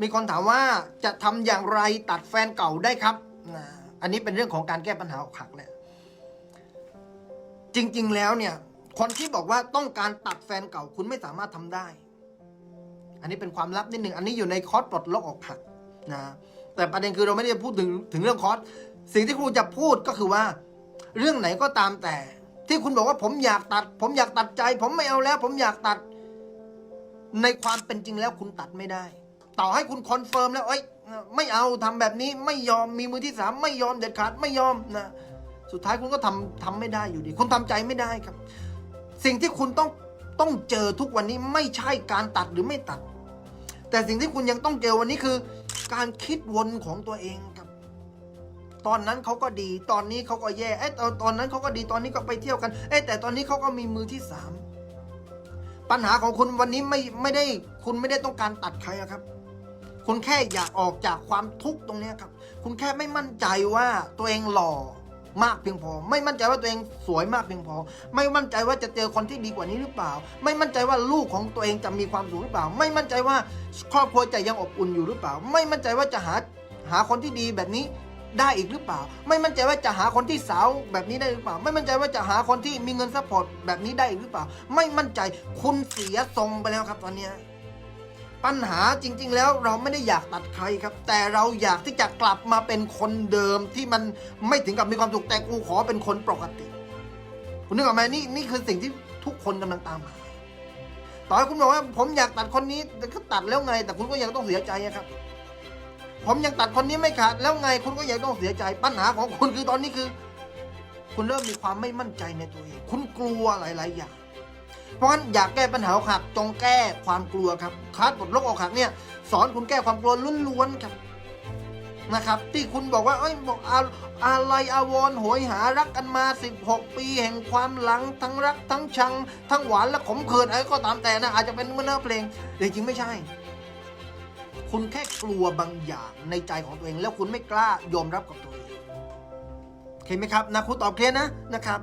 มีคนถามว่าจะทำอย่างไรตัดแฟนเก่าได้ครับ อันนี้เป็นเรื่องของการแก้ปัญหาอกหักแหละ จริง ๆ แล้วเนี่ย คนที่บอกว่าต้องการตัดแฟนเก่าคุณไม่สามารถทำได้ อันนี้เป็นความลับนิดหนึ่ง อันนี้อยู่ในคอร์สปลดล็อกอกหักนะ แต่ประเด็นคือเราไม่ได้พูดถึงถึงเรื่องคอร์ส สิ่งที่ครูจะพูดก็คือว่า เรื่องไหนก็ตามแต่ ที่คุณบอกว่าผมอยากตัด ผมอยากตัดใจ ผมไม่เอาแล้ว ผมอยากตัด ในความเป็นจริงแล้วคุณตัดไม่ได้ ต่อให้คุณคอนเฟิร์มแล้วเอ้ยไม่เอาทำแบบนี้ไม่ยอมมีมือที่สามไม่ยอมเด็ดขาดไม่ยอมนะสุดท้ายคุณก็ทำทำไม่ได้อยู่ดี คุณทำใจไม่ได้ครับ สิ่งที่คุณต้องต้องเจอทุกวันนี้ไม่ใช่การตัดหรือไม่ตัด แต่สิ่งที่คุณยังต้องเจอวันนี้คือ การคิดวนของตัวเองครับ ตอนนั้นเขาก็ดี ตอนนี้เขาก็แย่เอ้ตอนตอนนั้นเขาก็ดีตอนนี้ก็ไปเที่ยวกันเอ้แต่ตอนนี้เขาก็มีมือที่สามปัญหาของคุณวันนี้ไม่ไม่ได้คุณไม่ได้ต้องการตัดใครครับ คุณแค่อยากออกจากความทุกข์ตรงนี้ครับ คุณแค่ไม่มั่นใจว่าตัวเองหล่อมากเพียงพอ ไม่มั่นใจว่าตัวเองสวยมากเพียงพอ ไม่มั่นใจว่าจะเจอคนที่ดีกว่านี้หรือเปล่า ไม่มั่นใจว่าลูกของตัวเองจะมีความสุขหรือเปล่า ไม่มั่นใจว่าครอบครัวจะยังอบอุ่นอยู่หรือเปล่า ไม่มั่นใจว่าจะหาหาคนที่ดีแบบนี้ได้อีกหรือเปล่า ไม่มั่นใจว่าจะหาคนที่สาวแบบนี้ได้หรือเปล่า ไม่มั่นใจว่าจะหาคนที่มีเงินซัพพอร์ตแบบนี้ได้อีกหรือเปล่า ไม่มั่นใจคุณเสียทรงไปแล้วครับตอนนี้ ปัญหาจริง ๆ แล้วเราไม่ได้อยากตัดใครครับ แต่เราอยากที่จะกลับมาเป็นคนเดิมที่มันไม่ถึงกับมีความสุขแต่กูขอเป็นคนปกติ คุณนึกออกไหมนี่นี่คือสิ่งที่ทุกคนกำลังตามหาต่อให้คุณบอกว่า ผมอยากตัดคนนี้แต่ก็ตัดแล้วไง แต่คุณก็ยังต้องเสียใจครับ ผมยังตัดคนนี้ไม่ขาดแล้วไง คุณก็ยังต้องเสียใจ ปัญหาของคุณคือตอนนี้คือ คุณเริ่มมีความไม่มั่นใจในตัวเอง คุณกลัวหลาย ๆ อย่าง เพราะฉะนั้นอยากแก้ปัญหาอกหักจงแก้ความกลัวครับคลาสบทโรคอกหักเนี่ยสอนคุณแก้ความกลัวล้วนๆครับนะครับที่คุณบอกว่าเอ้ยบอกอาอะไรอาวรโหยหารักกันมา 16 ปีแห่งความหลังทั้งรักทั้งชัง ทั้งหวานและขมขืนอะไรก็ตามแต่นะอาจจะเป็นเนื้อเพลงแต่จริงไม่ใช่ คุณแค่กลัวบางอย่างในใจของตัวเอง แล้วคุณไม่กล้ายอมรับกับตัวเองโอเคไหมครับนะครูตอบเคลียร์นะนะครับ